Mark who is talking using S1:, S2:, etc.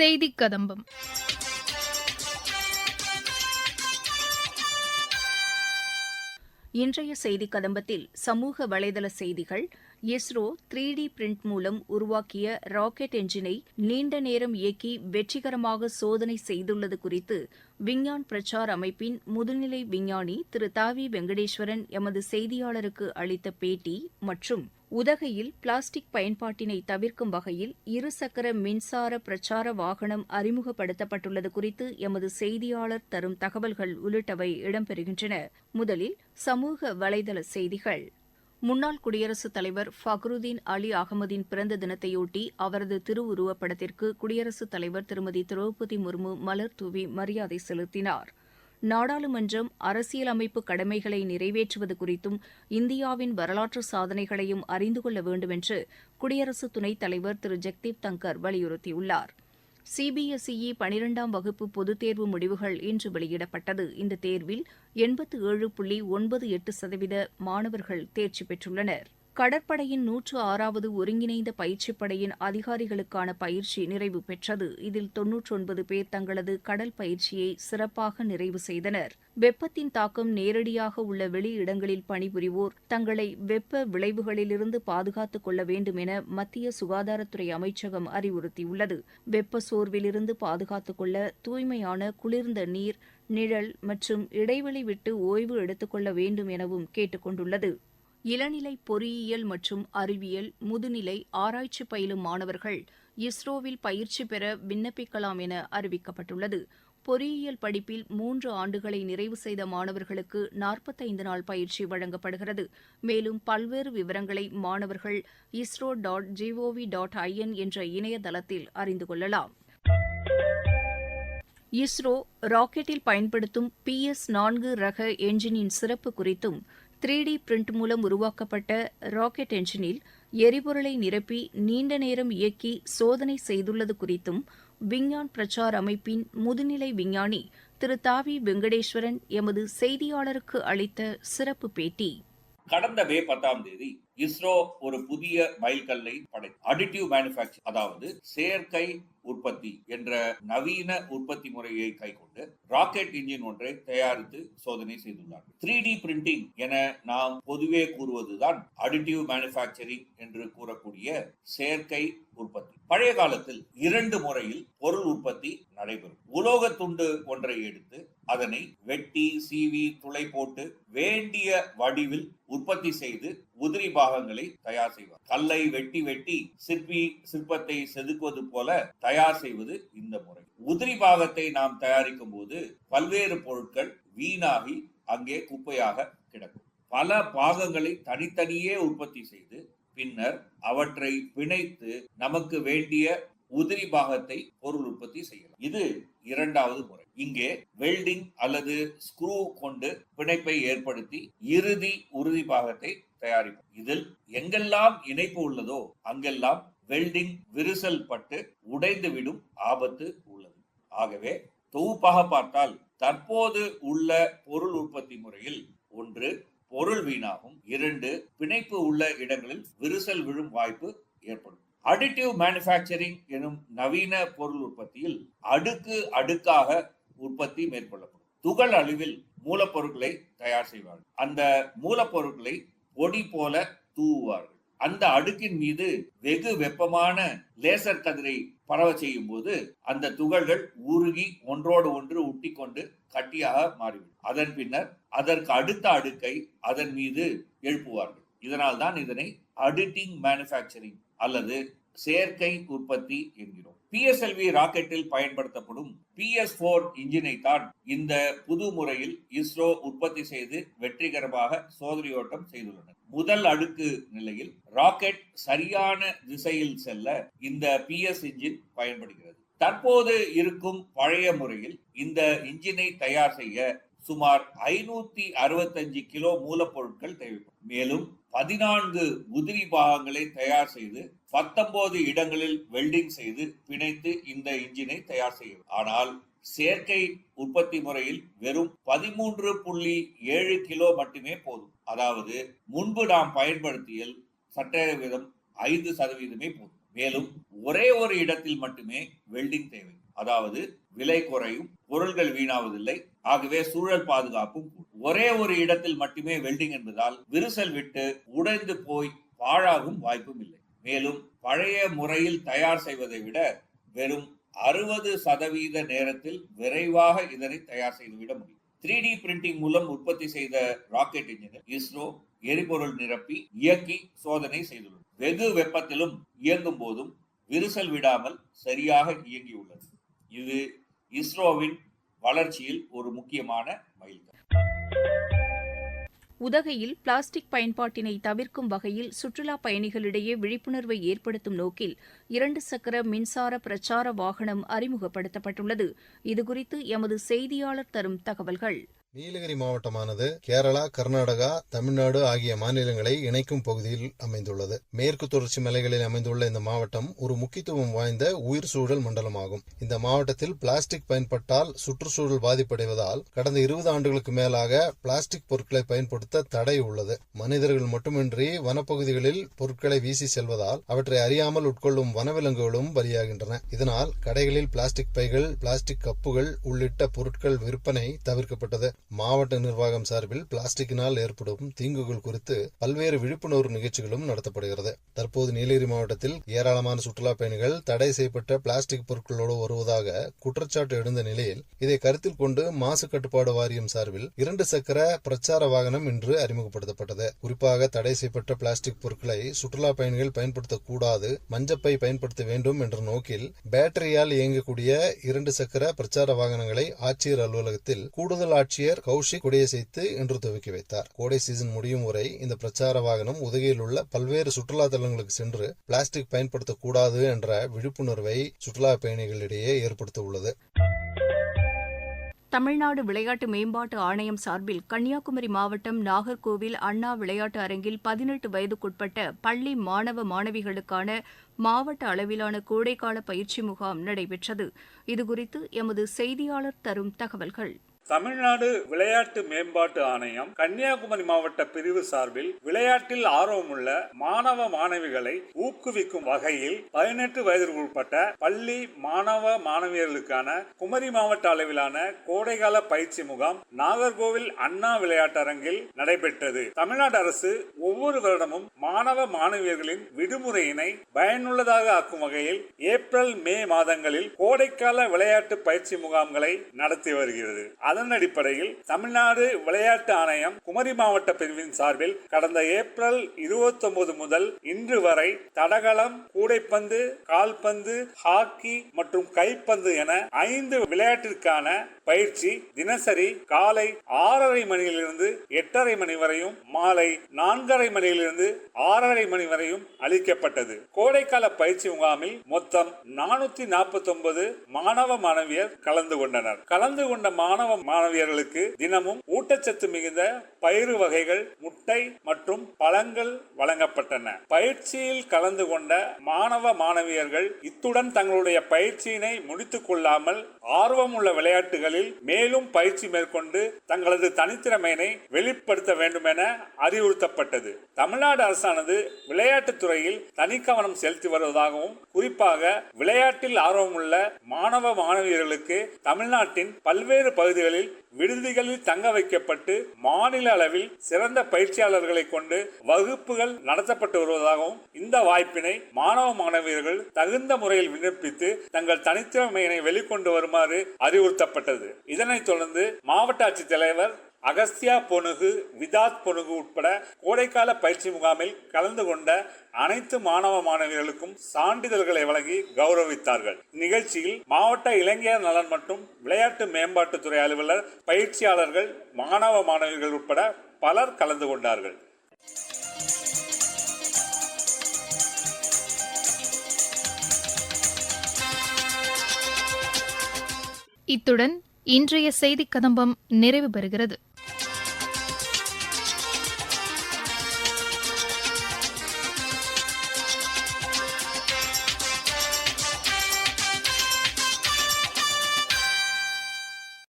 S1: செய்திக் கதம்பம்
S2: இன்றைய செய்தி கதம்பத்தில் சமூக வலைதள செய்திகள் இஸ்ரோ த்ரீ டி பிரிண்ட் மூலம் உருவாக்கிய ராக்கெட் என்ஜினை நீண்ட நேரம் இயக்கி வெற்றிகரமாக சோதனை செய்துள்ளது குறித்து விஞ்ஞான் பிரச்சார் அமைப்பின் முதுநிலை விஞ்ஞானி திரு தாவி வெங்கடேஸ்வரன் எமது செய்தியாளருக்கு அளித்த பேட்டி மற்றும் உதகையில் பிளாஸ்டிக் பயன்பாட்டினை தவிர்க்கும் வகையில் இருசக்கர மின்சார பிரச்சார வாகனம் அறிமுகப்படுத்தப்பட்டுள்ளது குறித்து எமது செய்தியாளர் தரும் தகவல்கள் உள்ளிட்டவை இடம்பெறுகின்றன. முதலில் சமூக வலைதள செய்திகள். முன்னாள் குடியரசுத் தலைவர் ஃபக்ருதீன் அலி அகமதின் பிறந்த தினத்தையொட்டி அவரது திருவுருவப்படத்திற்கு குடியரசுத் தலைவர் திருமதி திரௌபதி முர்மு மலர் தூவி மரியாதை செலுத்தினார். நாடாளுமன்றம் அரசியலமைப்பு கடமைகளை நிறைவேற்றுவது குறித்தும் இந்தியாவின் வரலாற்று சாதனைகளையும் அறிந்து கொள்ள வேண்டும் என்று குடியரசு துணைத் தலைவர் திரு. ஜெக்தீப் தங்கர் வலியுறுத்தியுள்ளார். சிபிஎஸ்இ பனிரெண்டாம் வகுப்பு பொதுத் தேர்வு முடிவுகள் இன்று வெளியிடப்பட்டது. இந்த தேர்வில் எண்பத்து ஏழு புள்ளி ஒன்பது எட்டு சதவீத மாணவர்கள் தேர்ச்சி பெற்றுள்ளனர். கடற்படையின் நூற்று ஆறாவது ஒருங்கிணைந்த பயிற்சிப் படையின் அதிகாரிகளுக்கான பயிற்சி நிறைவு பெற்றது. இதில் தொன்னூற்றொன்பது பேர் தங்களது கடல் பயிற்சியை சிறப்பாக நிறைவு செய்தனர். வெப்பத்தின் தாக்கம் நேரடியாக உள்ள வெளி இடங்களில் பணிபுரிவோர் தங்களை வெப்ப விளைவுகளிலிருந்து பாதுகாத்துக் கொள்ள வேண்டும் என மத்திய சுகாதாரத்துறை அமைச்சகம் அறிவுறுத்தியுள்ளது. வெப்ப சோர்விலிருந்து பாதுகாத்துக் கொள்ள தூய்மையான குளிர்ந்த நீர் நிழல் மற்றும் இடைவெளி விட்டு ஓய்வு எடுத்துக்கொள்ள வேண்டும் எனவும் கேட்டுக்கொண்டுள்ளது இளநிலை பொறியியல் மற்றும் அறிவியல் முதுநிலை ஆராய்ச்சி பயிலும் மாணவர்கள் இஸ்ரோவில் பயிற்சி பெற விண்ணப்பிக்கலாம் என அறிவிக்கப்பட்டுள்ளது. பொறியியல் படிப்பில் மூன்று ஆண்டுகளை நிறைவு செய்த மாணவர்களுக்கு நாற்பத்தைந்து நாள் பயிற்சி வழங்கப்படுகிறது. மேலும் பல்வேறு விவரங்களை மாணவர்கள் ISRO dot G O V dot I N என்ற இணையதளத்தில் அறிந்து கொள்ளலாம். இஸ்ரோ ராக்கெட்டில் பயன்படுத்தும் பி எஸ் நான்கு ரக என்ஜினின் சிறப்பு குறித்தும் த்ரீ டி பிரிண்ட் மூலம் உருவாக்கப்பட்ட ராக்கெட் என்ஜினில் எரிபொருளை நிரப்பி நீண்ட நேரம் இயக்கி சோதனை செய்துள்ளது குறித்தும் விஞ்ஞான் பிரச்சார் அமைப்பின் முதுநிலை விஞ்ஞானி திரு தாவி வெங்கடேஸ்வரன் எமது செய்தியாளருக்கு அளித்த சிறப்பு பேட்டி.
S3: கடந்த மே பத்தாம் தேதி இஸ்ரோ ஒரு புதிய மைல்கல்லை படை அடிட்டிவ் மேனுஃபேக்சர் அதாவது செயற்கை உற்பத்தி என்ற நவீன உற்பத்தி முறையை கைக்கொண்டு ராக்கெட் இன்ஜின் ஒன்றை தயாரித்து சோதனை செய்துள்ளார். த்ரீ டி பிரிண்டிங் என நாம் பொதுவே கூறுவதுதான் அடிட்டிவ் மேனுஃபேக்சரிங் என்று கூறக்கூடிய செயற்கை உற்பத்தி. பழைய காலத்தில் இரண்டு முறையில் பொருள் உற்பத்தி நடைபெறும். உலோக துண்டு ஒன்றை எடுத்து அதனை வெட்டி சீவி துளை போட்டு வேண்டிய வடிவில் உற்பத்தி செய்து உதிரி பாகங்களை தயார் செய்வார். கல்லை வெட்டி வெட்டி சிற்பி சிற்பத்தை செதுக்குவது போல தயார் செய்வது இந்த முறை. உதிரி பாகத்தை நாம் தயாரிக்கும் போது பல்வேறு பொருட்கள் வீணாகி அங்கே குப்பையாக கிடக்கும். பல பாகங்களை தனித்தனியே உற்பத்தி செய்து பின்னர் அவற்றை பிணைத்து நமக்கு வேண்டிய உதிரி பாகத்தை பொருள் உற்பத்தி செய்யலாம். இது இரண்டாவது முறை. இங்கே வெல்டிங் அல்லது ஸ்க்ரூ கொண்டு பிணைப்பை ஏற்படுத்தி இறுதி உறுதி பாகத்தை தயாரிப்போம். இதில் எங்கெல்லாம் இணைப்பு உள்ளதோ அங்கெல்லாம் வெல்டிங் விரிசல் பட்டு உடைந்து விடும் ஆபத்து உள்ளது. ஆகவே தொகுப்பாக பார்த்தால் தற்போது உள்ள பொருள் உற்பத்தி முறையில் ஒன்று பொருள் வீணாகும் இரண்டு பிணைப்பு உள்ள இடங்களில் விரிசல் விழும் வாய்ப்பு ஏற்படும். அடிட்டிவ் மேனுஃபேக்சரிங் எனும் நவீன பொருள் உற்பத்தியில் அடுக்கு அடுக்காக உற்பத்தி மேற்கொள்ளப்படும். துகள் அளவில் மூலப்பொருட்களை தயார் செய்வார்கள். அந்த மூலப்பொருட்களை பொடி போல தூவுவார்கள். அந்த அடுக்கின் மீது வெகு வெப்பமான லேசர் கதிரை பரவ செய்யும் போது அந்த துகள்கள் உருகி ஒன்றோடு ஒன்று ஒட்டிக்கொண்டு கட்டியாக மாறிவிடும். அதன் பின்னர் அதற்கு அடுத்த அடுக்கை அதன் மீது எழுப்புவார்கள். இதனால் தான் இதனை அடிட்டிங் மேனுஃபேக்சரிங் அல்லது செயற்கை உற்பத்தி என்கிறோம். பிஎஸ்எல்வி ராக்கெட்டில் பயன்படுத்தப்படும் பிஎஸ் போர் இன்ஜினை தான் இந்த புது முறையில் இஸ்ரோ உற்பத்தி செய்து வெற்றிகரமாக சோதனையோட்டம் செய்துள்ளனர். முதல் அடுக்கு நிலையில் ராக்கெட் சரியான திசையில் செல்ல இந்த பிஎஸ் இன்ஜின் பயன்படுகிறது. தற்போது இருக்கும் பழைய முறையில் இந்த இன்ஜினை தயார் செய்ய சுமார் ஐநூத்தி அறுபத்தஞ்சு கிலோ மூலப்பொருட்கள் தேவைப்படும். மேலும் பதினான்கு உதிரி பாகங்களை தயார் செய்து பத்தொன்பது இடங்களில் வெல்டிங் செய்து பிணைத்து இந்த இன்ஜினை தயார் செய்யும் ஆனால் செயற்கை உற்பத்தி முறையில் வெறும் பதிமூன்று புள்ளி ஏழு கிலோ மட்டுமே போதும். அதாவது முன்பு நாம் பயன்படுத்தியல் சட்டவிதம் ஐந்து சதவீதமே போதும். மேலும் ஒரே ஒரு இடத்தில் மட்டுமே வெல்டிங் தேவை. அதாவது விலை குறையும் பொருள்கள் வீணாவதில்லை ஆகவே சூழல் பாதுகாப்பும் ஒரே ஒரு இடத்தில் மட்டுமே வெல்டிங் என்பதால் விரிசல் விட்டு உடைந்து போய் பாழாகும் வாய்ப்பும் இல்லை. மேலும் பழைய முறையில் தயார் செய்வதை விட வெறும் அறுபது சதவீத நேரத்தில் விரைவாக இதனை தயார் செய்துவிட முடியும். த்ரீ டி பிரிண்டிங் மூலம் உற்பத்தி செய்த ராக்கெட் இன்ஜினை இஸ்ரோ எரிபொருள் நிரப்பி இயக்கி சோதனை செய்துள்ளது வெகு வெப்பத்திலும் இயங்கும் போதும் விரிசல் விடாமல் சரியாக இயங்கியுள்ளது. இது இஸ்ரோவின் வளர்ச்சியில் ஒரு முக்கியமான மைல்கல்.
S2: உதகையில் பிளாஸ்டிக் பயன்பாட்டினை தவிர்க்கும் வகையில் சுற்றுலா பயணிகளிடையே விழிப்புணர்வை ஏற்படுத்தும் நோக்கில் இரண்டு சக்கர மின்சார பிரச்சார வாகனம் அறிமுகப்படுத்தப்பட்டுள்ளது. இதுகுறித்து எமது செய்தியாளர் தரும் தகவல்கள்.
S1: நீலகிரி மாவட்டமானது கேரளா கர்நாடகா தமிழ்நாடு ஆகிய மாநிலங்களை இணைக்கும் பகுதியில் அமைந்துள்ளது. மேற்கு தொடர்ச்சி மலைகளில் அமைந்துள்ள இந்த மாவட்டம் ஒரு முக்கியத்துவம் வாய்ந்த உயிர் சூழல் மண்டலமாகும். இந்த மாவட்டத்தில் பிளாஸ்டிக் பயன்பட்டால் சுற்றுச்சூழல் பாதிப்படைவதால் கடந்த இருபது ஆண்டுகளுக்கு மேலாக பிளாஸ்டிக் பொருட்களை பயன்படுத்த தடை உள்ளது. மனிதர்கள் மட்டுமின்றி வனப்பகுதிகளில் பொருட்களை வீசி செல்வதால் அவற்றை அறியாமல் உட்கொள்ளும் வனவிலங்குகளும் பலியாகின்றன. இதனால் கடைகளில் பிளாஸ்டிக் பைகள் பிளாஸ்டிக் கப்புகள் உள்ளிட்ட பொருட்கள் விற்பனை தவிர்க்கப்பட்டது. மாவட்ட நிர்வாகம் சார்பில் பிளாஸ்டிக்கினால் ஏற்படும் தீங்குகள் குறித்து பல்வேறு விழிப்புணர்வு நிகழ்ச்சிகளும் நடத்தப்படுகிறது. தற்போது நீலகிரி மாவட்டத்தில் ஏராளமான சுற்றுலா பயணிகள் தடை செய்யப்பட்ட பிளாஸ்டிக் பொருட்களோடு வருவதாக குற்றச்சாட்டு எழுந்த நிலையில் இதை கருத்தில் கொண்டு மாசு கட்டுப்பாடு வாரியம் சார்பில் இரண்டு சக்கர பிரச்சார வாகனம் இன்று அறிமுகப்படுத்தப்பட்டது. குறிப்பாக தடை செய்யப்பட்ட பிளாஸ்டிக் பொருட்களை சுற்றுலா பயணிகள் பயன்படுத்தக்கூடாது மஞ்சப்பை பயன்படுத்த வேண்டும் என்ற நோக்கில் பேட்டரியால் இயங்கக்கூடிய இரண்டு சக்கர பிரச்சார வாகனங்களை ஆட்சியர் அலுவலகத்தில் கூடுதல் ஆட்சியர் கௌஷிக் கொடியசைத்து இன்று துவக்கி வைத்தார். கோடை சீசன் முடியும் வரை இந்த பிரச்சார வாகனம் உதகையில் உள்ள பல்வேறு சுற்றுலா தலங்களுக்கு சென்று பிளாஸ்டிக் பயன்படுத்தக்கூடாது என்ற விழிப்புணர்வை சுற்றுலா பயணிகளிடையே ஏற்படுத்த உள்ளது.
S2: தமிழ்நாடு விளையாட்டு மேம்பாட்டு ஆணையம் சார்பில் கன்னியாகுமரி மாவட்டம் நாகர்கோவில் அண்ணா விளையாட்டு அரங்கில் பதினெட்டு வயதுக்குட்பட்ட பள்ளி மாணவ மாணவிகளுக்கான மாவட்ட அளவிலான கோடைக்கால பயிற்சி முகாம் நடைபெற்றது. இதுகுறித்து எமது செய்தியாளர் தரும் தகவல்கள்.
S4: தமிழ்நாடு விளையாட்டு மேம்பாட்டு ஆணையம் கன்னியாகுமரி மாவட்ட பிரிவு சார்பில் விளையாட்டில் ஆர்வமுள்ள மாணவ மாணவிகளை ஊக்குவிக்கும் வகையில் பதினெட்டு வயதிற்குட்பட்ட பள்ளி மாணவ மாணவியர்களுக்கான குமரி மாவட்ட அளவிலான கோடைகால பயிற்சி முகாம் நாகர்கோவில் அண்ணா விளையாட்டரங்கில் நடைபெற்றது. தமிழ்நாடு அரசு ஒவ்வொரு வருடமும் மாணவ மாணவியர்களின் விடுமுறையினை பயனுள்ளதாக ஆக்கும் வகையில் ஏப்ரல் மே மாதங்களில் கோடைக்கால விளையாட்டு பயிற்சி முகாம்களை நடத்தி வருகிறது. அதன் அடிப்படையில் தமிழ்நாடு விளையாட்டு ஆணையம் குமரி மாவட்ட பிரிவின் சார்பில் கடந்த ஏப்ரல் இருபத்தி ஒன்பது முதல் இன்று வரை தடகளம் கூடைப்பந்து கால்பந்து ஹாக்கி மற்றும் கைப்பந்து என ஐந்து விளையாட்டிற்கான பயிற்சி தினசரி காலை ஆறரை மணியிலிருந்து எட்டரை மணி வரையும் மாலை நான்கரை மணியிலிருந்து ஆறரை மணி வரையும் அளிக்கப்பட்டது. கோடைக்கால பயிற்சி முகாமில் மொத்தம் நானூத்தி நாற்பத்தி ஒன்பது மாணவ மாணவியர் கலந்து கொண்டனர். கலந்து கொண்ட மாணவ மாணவியர்களுக்கு தினமும் ஊட்டச்சத்து மிகுந்த பயிறு வகைகள் முட்டை மற்றும் பழங்கள் வழங்கப்பட்டன. பயிற்சியில் கலந்து கொண்ட மாணவ மாணவியர்கள் இத்துடன் தங்களுடைய பயிற்சியினை முடித்துக் கொள்ளாமல் ஆர்வமுள்ள விளையாட்டுகளில் மேலும் பயிற்சி மேற்கொண்டு தங்களது தனித்திறமையினை வெளிப்படுத்த வேண்டும் என அறிவுறுத்தப்பட்டது. தமிழ்நாடு அரசானது விளையாட்டுத் துறையில் தனி கவனம் செலுத்தி வருவதாகவும் குறிப்பாக விளையாட்டில் ஆர்வமுள்ள மாணவ மாணவியர்களுக்கு தமிழ்நாட்டின் பல்வேறு பகுதிகளில் விடுதிகளில் தங்க வைக்கப்பட்டு மாநில அளவில் சிறந்த பயிற்சியாளர்களை கொண்டு வகுப்புகள் நடத்தப்பட்டு வருவதாகவும் இந்த வாய்ப்பினை மாணவ மாணவியர்கள் தகுந்த முறையில் விண்ணப்பித்து தங்கள் தனித்திறமையினை வெளிக்கொண்டு வருமாறு அறிவுறுத்தப்பட்டது. இதனைத் தொடர்ந்து மாவட்ட ஆட்சித்தலைவர் அகஸ்தியா பொனுகு விதாத் பொனுகு உட்பட கோடைக்கால பயிற்சி முகாமில் கலந்து கொண்ட அனைத்து மாணவ மாணவிகளுக்கும் சான்றிதழ்களை வழங்கி கௌரவித்தார்கள். நிகழ்ச்சியில் மாவட்ட இளைஞர் நலன் மற்றும் விளையாட்டு மேம்பாட்டுத்துறை அலுவலர் பயிற்சியாளர்கள் மாணவ மாணவிகள் உட்பட பலர் கலந்து கொண்டார்கள்.
S5: இத்துடன் இன்றைய செய்திக் கதம்பம் நிறைவு பெறுகிறது.